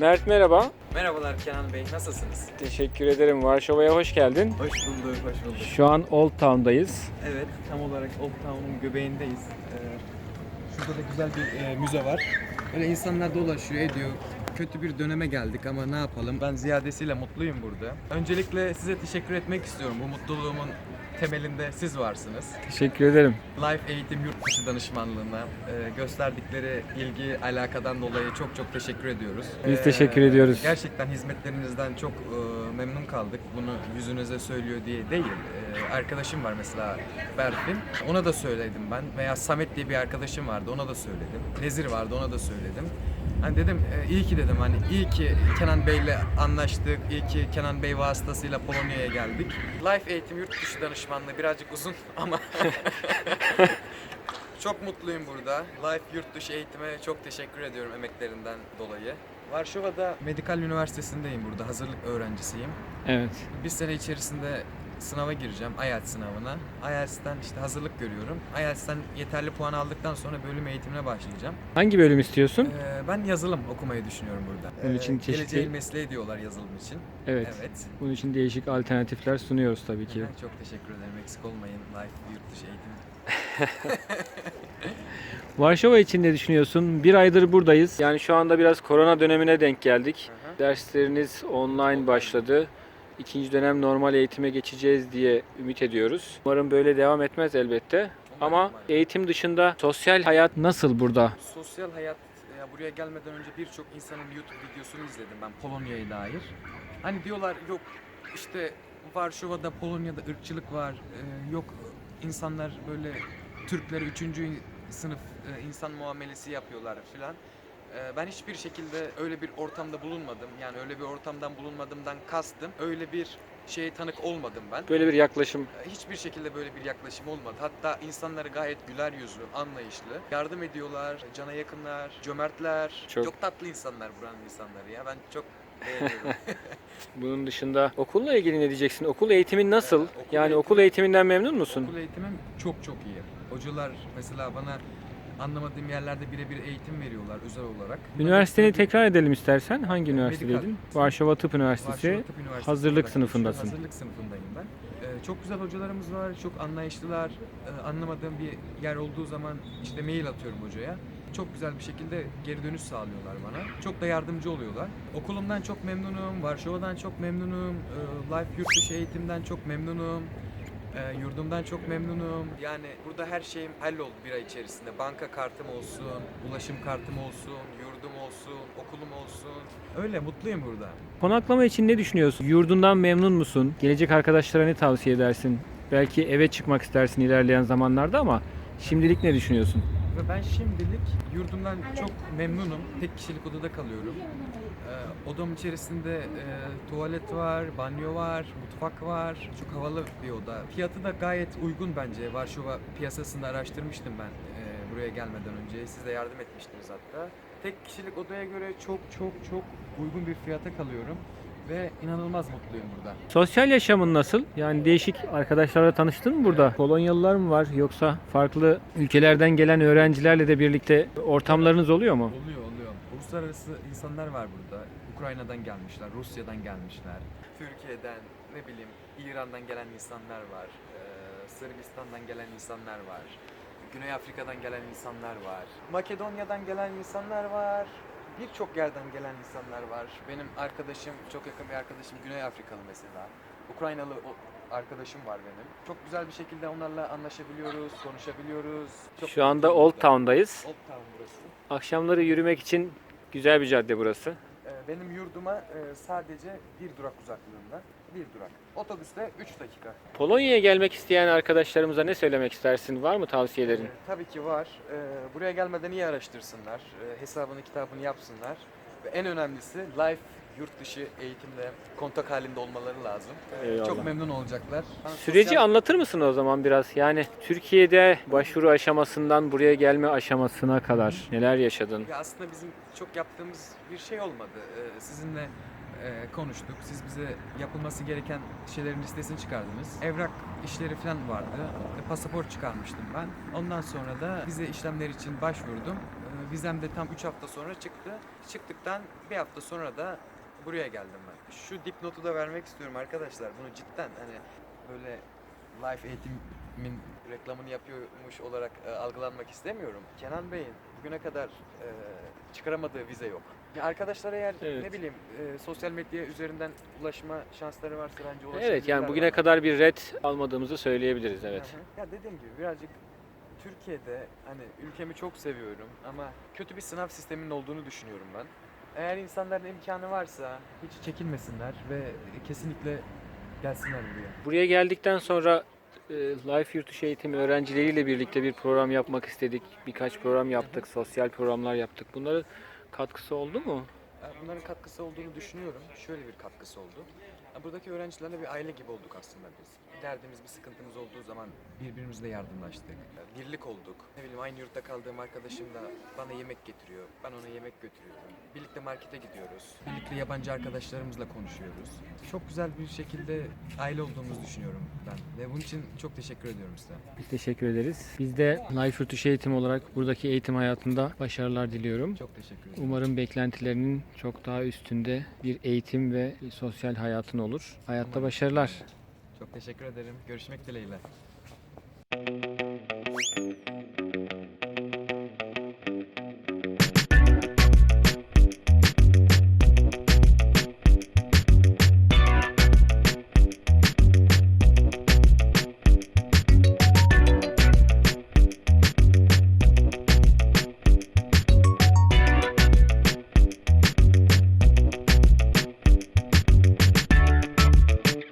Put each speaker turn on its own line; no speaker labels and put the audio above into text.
Mert merhaba.
Merhabalar Kenan Bey, nasılsınız?
Teşekkür ederim. Varşova'ya hoş geldin.
Hoş bulduk, hoş bulduk.
Şu an Old Town'dayız.
Evet, tam olarak Old Town'un göbeğindeyiz. Ee, şurada da güzel bir e, müze var. Böyle insanlar dolaşıyor, ediyor. Kötü bir döneme geldik ama ne yapalım? Ben ziyadesiyle mutluyum burada. Öncelikle size teşekkür etmek istiyorum. Bu mutluluğumun temelinde siz varsınız.
Teşekkür ederim.
Life Eğitim Yurt Dışı Danışmanlığı'na e, gösterdikleri ilgi, alakadan dolayı çok çok teşekkür ediyoruz.
Biz teşekkür ediyoruz.
Gerçekten hizmetlerinizden çok e, memnun kaldık. Bunu yüzünüze söylüyor diye değil. E, arkadaşım var mesela Berfin. Ona da söyledim ben. Veya Samet diye bir arkadaşım vardı. Ona da söyledim. Nezir vardı. Ona da söyledim. Hani dedim e, iyi ki dedim hani iyi ki Kenan Bey'le anlaştık. iyi ki Kenan Bey vasıtasıyla Polonya'ya geldik. Life Eğitim Yurt Dışı Danışmanlığı birazcık uzun ama çok mutluyum burada. Life Yurt Dışı Eğitime çok teşekkür ediyorum emeklerinden dolayı. Varşova'da Medikal Üniversitesi'ndeyim burada. Hazırlık öğrencisiyim.
Evet.
Bir sene içerisinde sınava gireceğim. IELTS sınavına. IELTS'ten işte hazırlık görüyorum. IELTS'ten yeterli puan aldıktan sonra bölüm eğitimine başlayacağım.
Hangi bölüm istiyorsun?
Ee, ben yazılım okumayı düşünüyorum burada.
Bunun için çeşitli-
Geleceğin mesleği diyorlar yazılım için.
Evet.
Evet.
Bunun için değişik alternatifler sunuyoruz tabii ki.
Çok teşekkür ederim. Eksik olmayın. Life Yurt Dışı Eğitim
Varşova için ne düşünüyorsun? Bir aydır buradayız. Yani şu anda biraz korona dönemine denk geldik. Dersleriniz online başladı. İkinci dönem normal eğitime geçeceğiz diye ümit ediyoruz. Umarım böyle devam etmez elbette. Ama eğitim dışında sosyal hayat nasıl burada?
Sosyal hayat ya buraya gelmeden önce birçok insanın YouTube videosunu izledim ben Polonya'ya dair. Hani diyorlar yok işte Varşova'da Polonya'da ırkçılık var. e, yok insanlar böyle Türklere üçüncü sınıf e, insan muamelesi yapıyorlar filan. E, Ben hiçbir şekilde öyle bir ortamda bulunmadım. Yani öyle bir ortamdan bulunmadığımdan kastım. Öyle bir şeye tanık olmadım ben.
Böyle bir yaklaşım
Hiçbir şekilde böyle bir yaklaşım olmadı. Hatta insanları gayet güler yüzlü, anlayışlı. Yardım ediyorlar, cana yakınlar, cömertler.
Çok-
Çok, tatlı insanlar buranın insanları ya. Ben çok.
Bunun dışında okulla ilgili ne diyeceksin? Okul eğitimin nasıl?
Ee, okul
yani
eğitimi-
okul eğitiminden memnun musun?
Okul eğitimim çok çok iyi. Hocalar mesela bana anlamadığım yerlerde birebir eğitim veriyorlar özel olarak.
Üniversiteni tekrar edelim istersen. Hangi üniversitedeydin?
Medikal.
Varşova Tıp Üniversitesi.
Varşova Tıp Üniversitesi
hazırlık
olarak
sınıfındasın.
geçiyor. Hazırlık sınıfındayım ben. Ee, çok güzel hocalarımız var, çok anlayışlılar. Ee, anlamadığım bir yer olduğu zaman işte mail atıyorum hocaya. Çok güzel bir şekilde geri dönüş sağlıyorlar bana. Çok da yardımcı oluyorlar. Okulumdan çok memnunum, Varşova'dan çok memnunum, ee, Life Yurt Dışı eğitimden çok memnunum. Ee, yurdumdan çok memnunum. Yani burada her şeyim halloldu bir ay içerisinde. Banka kartım olsun, ulaşım kartım olsun, yurdum olsun, okulum olsun. Öyle mutluyum burada.
Konaklama için ne düşünüyorsun? Yurdundan memnun musun? Gelecek arkadaşlara ne tavsiye edersin? Belki eve çıkmak istersin ilerleyen zamanlarda ama şimdilik ne düşünüyorsun?
Ve ben şimdilik yurdumdan çok memnunum. Tek kişilik odada kalıyorum. Ee, odam içerisinde e, tuvalet var, banyo var, mutfak var. Çok havalı bir oda. Fiyatı da gayet uygun bence. Varşova piyasasında araştırmıştım ben e, buraya gelmeden önce. Siz de yardım etmiştiniz hatta. Tek kişilik odaya göre çok çok çok uygun bir fiyata kalıyorum. Ve inanılmaz mutluyum burada.
Sosyal yaşamın nasıl? Yani değişik arkadaşlarla tanıştın mı burada? Polonyalılar mı var yoksa farklı ülkelerden gelen öğrencilerle de birlikte ortamlarınız oluyor mu?
Oluyor oluyor. Uluslararası insanlar var burada. Ukrayna'dan gelmişler, Rusya'dan gelmişler. Türkiye'den, ne bileyim, İran'dan gelen insanlar var. Ee, Sırbistan'dan gelen insanlar var. Güney Afrika'dan gelen insanlar var. Makedonya'dan gelen insanlar var. Birçok yerden gelen insanlar var. Benim arkadaşım, çok yakın bir arkadaşım Güney Afrikalı mesela. Ukraynalı arkadaşım var benim. Çok güzel bir şekilde onlarla anlaşabiliyoruz, konuşabiliyoruz. Çok
Şu anda Old. Town'dayız.
Old Town burası.
Akşamları yürümek için güzel bir cadde burası.
Ee, Benim yurduma e, sadece bir durak uzaklığında. Bir durak. Otobüste 3 dakika.
Polonya'ya gelmek isteyen arkadaşlarımıza ne söylemek istersin? Var mı tavsiyelerin?
Ee, tabii ki var. Ee, buraya gelmeden iyi araştırsınlar. Ee, hesabını kitabını yapsınlar. Ve en önemlisi life yurt dışı eğitimle kontak halinde olmaları lazım. Ee,
Eyvallah.
çok memnun olacaklar.
Süreci
sosyal-
anlatır mısın o zaman biraz? Yani Türkiye'de başvuru aşamasından buraya gelme aşamasına kadar neler yaşadın?
Ya aslında bizim çok yaptığımız bir şey olmadı. Ee, sizinle e, konuştuk. Siz bize yapılması gereken şeylerin listesini çıkardınız. Evrak işleri falan vardı. E, pasaport çıkarmıştım ben. Ondan sonra da vize işlemleri için başvurdum. E, vizem de tam 3 hafta sonra çıktı. Çıktıktan bir hafta sonra da buraya geldim ben. Şu dipnotu da vermek istiyorum arkadaşlar. Bunu cidden hani böyle life eğitimin reklamını yapıyormuş olarak e, algılanmak istemiyorum. Kenan Bey'in bugüne kadar e, çıkaramadığı vize yok. Ya arkadaşlar eğer
Evet.
ne bileyim e, sosyal medya üzerinden ulaşma şansları varsa bence ulaşabilirler.
Evet yani bugüne kadar bir red almadığımızı söyleyebiliriz evet.
Hı hı. Ya dediğim gibi birazcık Türkiye'de hani ülkemi çok seviyorum ama kötü bir sınav sisteminin olduğunu düşünüyorum ben. Eğer insanların imkanı varsa hiç çekinmesinler ve kesinlikle gelsinler buraya.
Buraya geldikten sonra e, Life Yurtdışı Eğitimi öğrencileriyle birlikte bir program yapmak istedik. Birkaç program yaptık, sosyal programlar yaptık. Bunların katkısı oldu mu?
Ya Bunların katkısı olduğunu düşünüyorum. Şöyle bir katkısı oldu. Ya Buradaki öğrencilerle bir aile gibi olduk aslında biz. Bir derdimiz, bir sıkıntımız olduğu zaman birbirimizle yardımlaştık. Ya Birlik olduk. Ne bileyim aynı yurtta kaldığım arkadaşım da bana yemek getiriyor. Ben ona yemek götürüyorum. Birlikte markete gidiyoruz. Birlikte yabancı arkadaşlarımızla konuşuyoruz. Çok güzel bir şekilde aile olduğumuzu düşünüyorum ben. Ve bunun için çok teşekkür ediyorum size.
Biz teşekkür ederiz. Biz de Life Yurtdışı Eğitim olarak buradaki eğitim hayatında başarılar diliyorum.
Çok teşekkür ederim.
Umarım beklentilerinin çok daha üstünde bir eğitim ve sosyal hayatın olur. Hayatta başarılar.
Çok teşekkür ederim. Görüşmek dileğiyle.